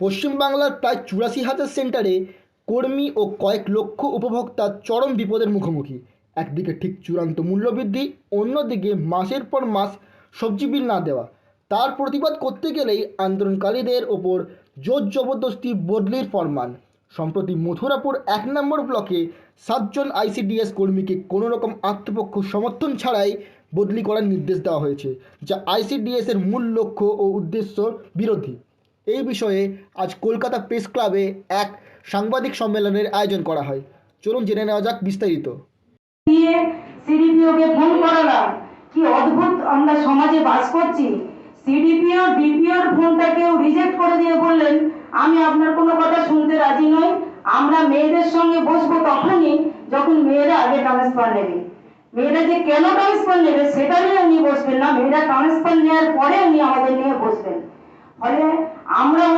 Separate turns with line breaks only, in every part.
পশ্চিমবাংলার প্রায় চুরাশি হাজার সেন্টারে কর্মী ও কয়েক লক্ষ উপভোক্তা চরম বিপদের মুখোমুখি। একদিকে ঠিক চূড়ান্ত মূল্যবৃদ্ধি, অন্যদিকে মাসের পর মাস সবজি বিল না দেওয়া। তার প্রতিবাদ করতে গেলেই আন্দোলনকারীদের ওপর জোর জবরদস্তি বদলির ফরমান। সম্প্রতি মথুরাপুর এক নম্বর ব্লকে সাতজন আইসিডিএস কর্মীকে কোনো রকম আত্মপক্ষ সমর্থন ছাড়াই বদলি করার নির্দেশ দেওয়া হয়েছে, যা আইসিডিএস এর মূল লক্ষ্য ও উদ্দেশ্য বিরোধী। এই বিষয়ে আজ কলকাতা প্রেস ক্লাবে এক সাংবাদিক সম্মেলনের আয়োজন করা হয়। চলুন জেনে নেওয়া যাক বিস্তারিত।
সিডিপিওকে ফোন করালাম। কি অদ্ভুত আমরা সমাজে বাস করছি। সিডিপিও, ডিপিওর ফোনটাকেও রিজেক্ট করে দিয়ে বললেন, আমি আপনার কোনো কথা শুনতে রাজি নই। আমরা মেয়েদের সঙ্গে বসবো তখনই যখন মেয়েরা আগে ট্রান্সফার নেবে। মেয়েরা যে কেন ট্রান্সফার নেবে সেটা নিয়ে উনি বসবেন না। মেয়েরা ট্রান্সফার নেওয়ার পরে উনি আমাদের নিয়ে বসবেন। ফলে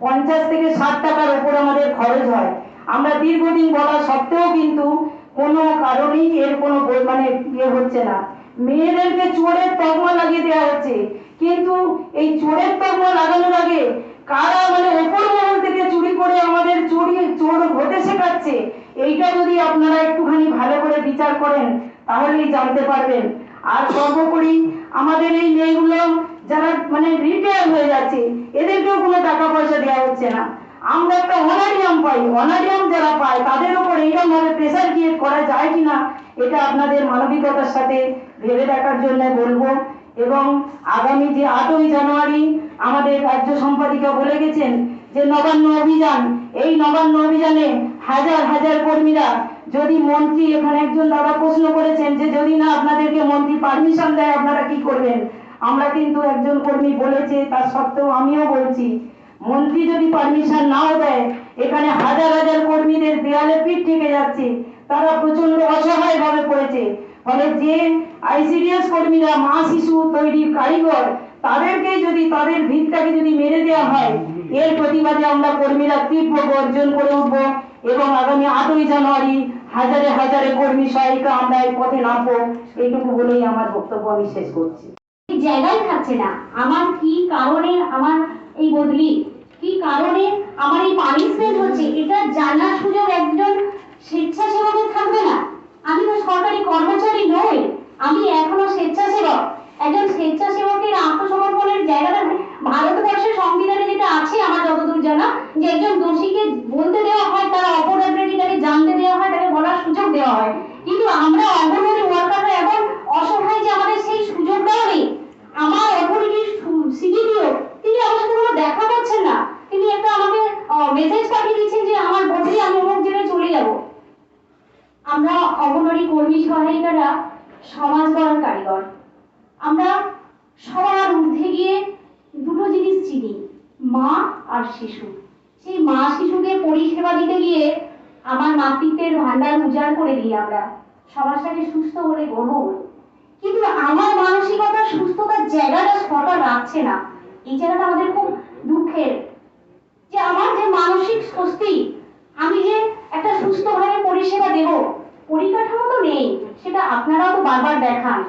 পঞ্চাশ থেকে ষাট টাকার উপর আমাদের খরচ হয়। আমরা দীর্ঘদিন বলা সত্ত্বেও কিন্তু কোনো কারণেই এর কোনো মানে ইয়ে হচ্ছে না। মেয়েদেরকে চোরের তকমা লাগিয়ে দেওয়া হচ্ছে। কিন্তু এই চোরের তকমা লাগানোর আগে কারা মানে ওপর মহল থেকে চুরি করে আমাদের চুরি চোর হতে শেখাচ্ছে? এইটা যদি আপনারা একটুখানি ভালো করে বিচার করেন, তাহলেই জানতে পারবেন। আর সর্বোপরি আমাদের এই মেয়েগুলো যারা মানে রিটায়ার হয়ে যাচ্ছে, এদেরকেও কোনো টাকা পয়সা দেওয়া হচ্ছে না। আমরা একটা অনারিয়াম পাই। অনারিয়াম যারা পায়, তাদের উপর এইরকম ভাবে প্রেসার ক্রিয়েট করা যায় কিনা, এটা আপনাদের মানবিকতার সাথে ভেবে দেখার জন্য বলব। এবং আগামী যে আটই জানুয়ারি আমাদের রাজ্য সম্পাদিকা বলে গেছেন যে নবান্ন অভিযান, এই নবান্ন অভিযানে হাজার হাজার কর্মীরা, যদি মন্ত্রী, এখানে একজন দাদা প্রশ্ন করেছেন যে যদি না আপনাদেরকে মন্ত্রী পারমিশন দেয়, আপনারা কি করবেন? আমরা কিন্তু একজন কর্মী বলেছে, তার সত্ত্বেও আমিও বলছি, মন্ত্রী যদি পারমিশন নাও দেয়, এখানে হাজার হাজার কর্মীদের দেয়ালে পিঠ থেকে যাচ্ছে, তারা প্রচণ্ড অসহায় ভাবে পড়েছে। ফলে যে আইসিডিএস কর্মীরা মা শিশু তৈরির কারিগর, তাদেরকে যদি তাদের ভিতটাকে যদি মেরে দেওয়া হয়, এর প্রতিবাদে আমরা কর্মীরা তীব্র গর্জন করে উঠব এবং আগামী আটই জানুয়ারি হাজারে হাজারে কর্মী সহায়িকা আমরা এই পথে নামবো। এইটুকু বলেই আমার বক্তব্য আমি শেষ করছি।
জায়গায় থাকছে না। আমার কি কারণে আমার এই বদলি? কি কারণে আমার এই পানিশমেন্ট হচ্ছে? এটা জানার সুযোগ একজন স্বেচ্ছাসেবকের থাকবে না। আমি তো সরকারি কর্মচারী নই। আমি এখনও স্বেচ্ছাসেবক। একজন স্বেচ্ছাসেবকের আত্মসমর্পণের জায়গাটা ভারতবর্ষের সংবিধানে যেটা আছে, আমার যতদূর জানা, যে একজন দোষীকে বলতে দেওয়া হয় তার অপরাধীকে তাকে জানতে দেওয়া হয় তাকে বলার সুযোগ দেওয়া হয় কিন্তু আমরা অঙ্গনওয়াড়ি ওয়ার্কাররা এমন অসহায় যে আমাদের সেই সুযোগটাও নেই আমার অথরিটি সিডিপিও তিনি আমার সাথে কোনো দেখা করছেন না তিনি একটা আমাকে মেসেজ পাঠিয়ে দিচ্ছেন যে আমার বদলি আমি অমুক জায়গায় চলে যাব আমরা অঙ্গনওয়াড়ি কর্মী সহায়িকারা সমাজ গড়ার কারিগর। আমরা সবার ঊর্ধ্বে গিয়ে দুটো জিনিস চিনি, মা আর শিশু। সেই মা শিশুকে পরিষেবা দিতে গিয়ে আমার মাতৃত্বের ভান্ডার উজাড় করে দিই আমরা। সমাজটাকে সুস্থ বলে গর্ব কিন্তু আমার মানসিকতা, সুস্থতার জায়গাটা সরকার রাখছে না। এই জায়গাটা আমাদের খুব দুঃখের। যে আমার যে মানসিক স্বস্তি আমি যে একটা সুস্থভাবে পরিষেবা দেব পরিকাঠামো তো নেই সেটা আপনারাও তো বারবার দেখান।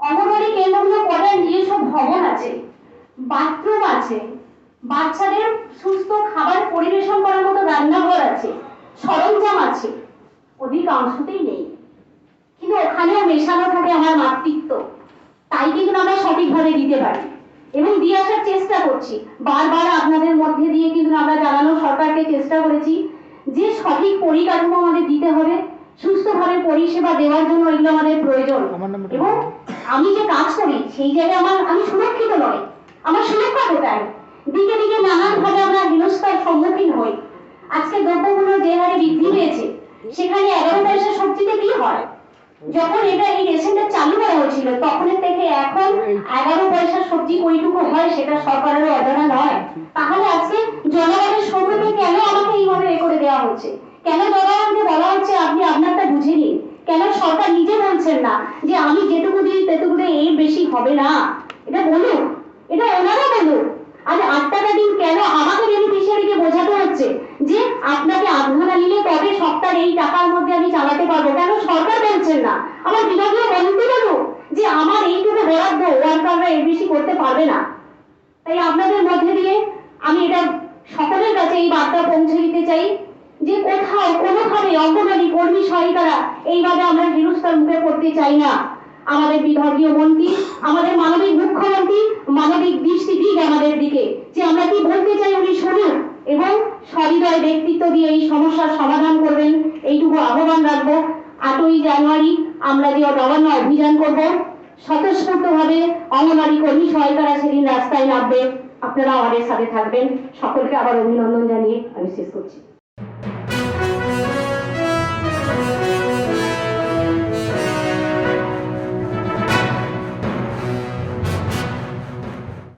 অঙ্গনওয়াড়ি কেন্দ্রগুলো করার নিজস্ব ভবন আছে, বাথরুম আছে, বাচ্চাদের সুস্থ খাবার পরিবেশন করার মতো রান্নাঘর আছে, সরঞ্জাম আছে, অধিকাংশতেই নেই। কিন্তু ওখানেও মেশানো থাকে আমার মাতৃত্ব। তাই কিন্তু আমরা সঠিকভাবে দিতে পারি। এবং দিয়ে আসার চেষ্টা করছি। বারবার আপনাদের মধ্যে দিয়ে কিন্তু আমরা জানানো সরকারকে চেষ্টা করেছি যে সঠিক পরিকাঠামো আমাদের দিতে হবে। সুস্থভাবে পরিষেবা দেওয়ার জন্য এগুলো আমাদের প্রয়োজন। এবং আমি যে কাজ করি সেই জায়গায় আমার আমি সুরক্ষিত নয় আমার সুরক্ষা কোথায়? দিকে দিকে নানান ভাবে আমরা হেনস্থার সম্মুখীন হই। আজকে দ্রব্যমূল্য যে হারে বৃদ্ধি পেয়েছে সেখানে এগারো পয়সা সবজিতে কি হয়? যখন এটা এই রেশনটা চালু করা হয়েছিল তখনের থেকে এখন এগারো পয়সা সবজি কইটুকু হয় সেটা সরকারের অজানা নয়। তাহলে আজকে জনগণের সম্মুখে কেন আমাকে এইভাবে এ করে দেওয়া হচ্ছে? কেন জনগণকে বলা হচ্ছে আপনি আপনারটা বুঝে নিন? কেন সরকার নিজে বলছেন না যে আমি যেটুকু দিই তেটুকুতে এই বেশি হবে না? এটা বলুন। এটা ওনারা বলুন। আজ আট দিন কেন আমাকে বেনিফিশিয়ারিকে বোঝাতে হচ্ছে যে আপনাকে আধানা নিলে তবে সপ্তাহে এই টাকার মধ্যে আমি চালাতে পারব? কেন সরকার বলছেন না? আমার বিভাগীয় মন্ত্রী বলুন যে আমার এইটুকু বরাদ্দ ওয়ার্কাররা এর বেশি করতে পারবে না। তাই আপনাদের মধ্যে দিয়ে আমি এটা সকলের কাছে এই বার্তা পৌঁছে দিতে চাই। যে কোথাও কোনোভাবে অঙ্গনারী কর্মী সহায়িকারা এইভাবে আমরা হেরস্তার মুখে পড়তে চাই না। আমাদের বিভাগীয় মন্ত্রী, আমাদের মানবিক মুখ্যমন্ত্রী, মানবিক দৃষ্টি দিক আমাদের দিকে, যে আমরা কি বলতে চাই উনি শুনুন এবং সহৃদয় ব্যক্তিত্ব দিয়ে এই সমস্যার সমাধান করবেন, এইটুকু আহ্বান রাখব। আটই জানুয়ারি আমরা যে নবান্ন অভিযান করব, স্বতঃস্ফূর্তভাবে অঙ্গনারী কর্মী সহায়িকারা সেদিন রাস্তায় নামবে। আপনারা আমাদের সাথে থাকবেন। সকলকে আবার অভিনন্দন জানিয়ে আমি শেষ করছি।